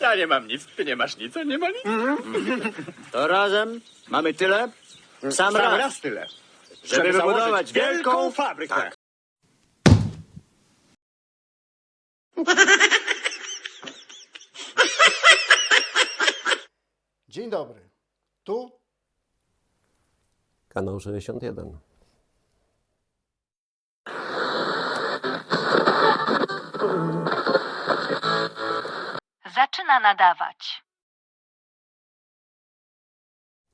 Ja nie mam nic, ty nie masz nic, on nie ma nic. To razem mamy tyle, w sam Sam raz, raz tyle. żeby założyć wybudować wielką fabrykę. Tak. Dzień dobry. Tu Kanał 61. Zaczyna nadawać.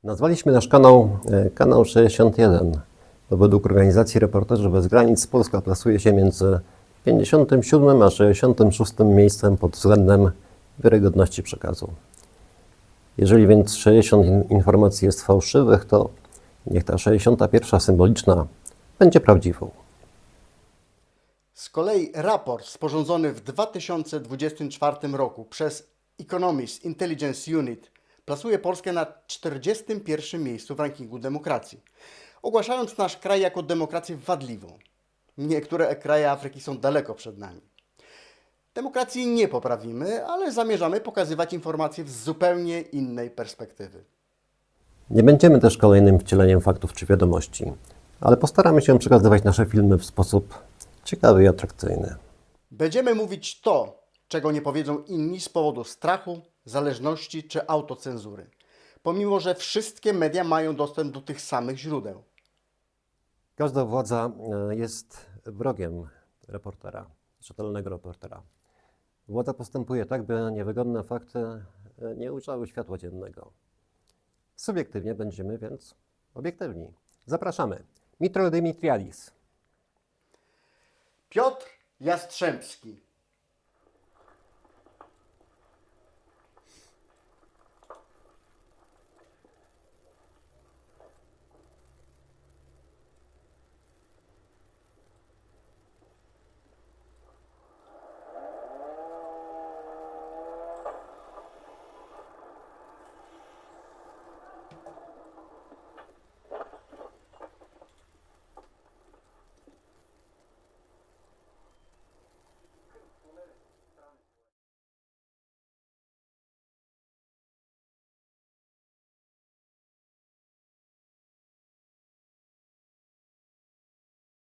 Nazwaliśmy nasz kanał e, Kanał 61, bo według organizacji Reporterzy Bez Granic Polska plasuje się między 57 a 66 miejscem pod względem wiarygodności przekazu. Jeżeli więc 60 in- informacji jest fałszywych, to niech ta 61 symboliczna będzie prawdziwą. Z kolei raport sporządzony w 2024 roku przez Economist Intelligence Unit plasuje Polskę na 41 miejscu w rankingu demokracji, ogłaszając nasz kraj jako demokrację wadliwą. Niektóre kraje Afryki są daleko przed nami. Demokracji nie poprawimy, ale zamierzamy pokazywać informacje z zupełnie innej perspektywy. Nie będziemy też kolejnym wcieleniem faktów czy wiadomości, ale postaramy się przekazywać nasze filmy w sposób ciekawy i atrakcyjny. Będziemy mówić to, czego nie powiedzą inni z powodu strachu, zależności czy autocenzury, pomimo że wszystkie media mają dostęp do tych samych źródeł. Każda władza e, jest wrogiem reportera, rzetelnego reportera. Władza postępuje tak, by niewygodne fakty e, nie ujrzały światła dziennego. Subiektywnie będziemy więc obiektywni. Zapraszamy. Mitro Dimitriadis. Piotr Jastrzębski,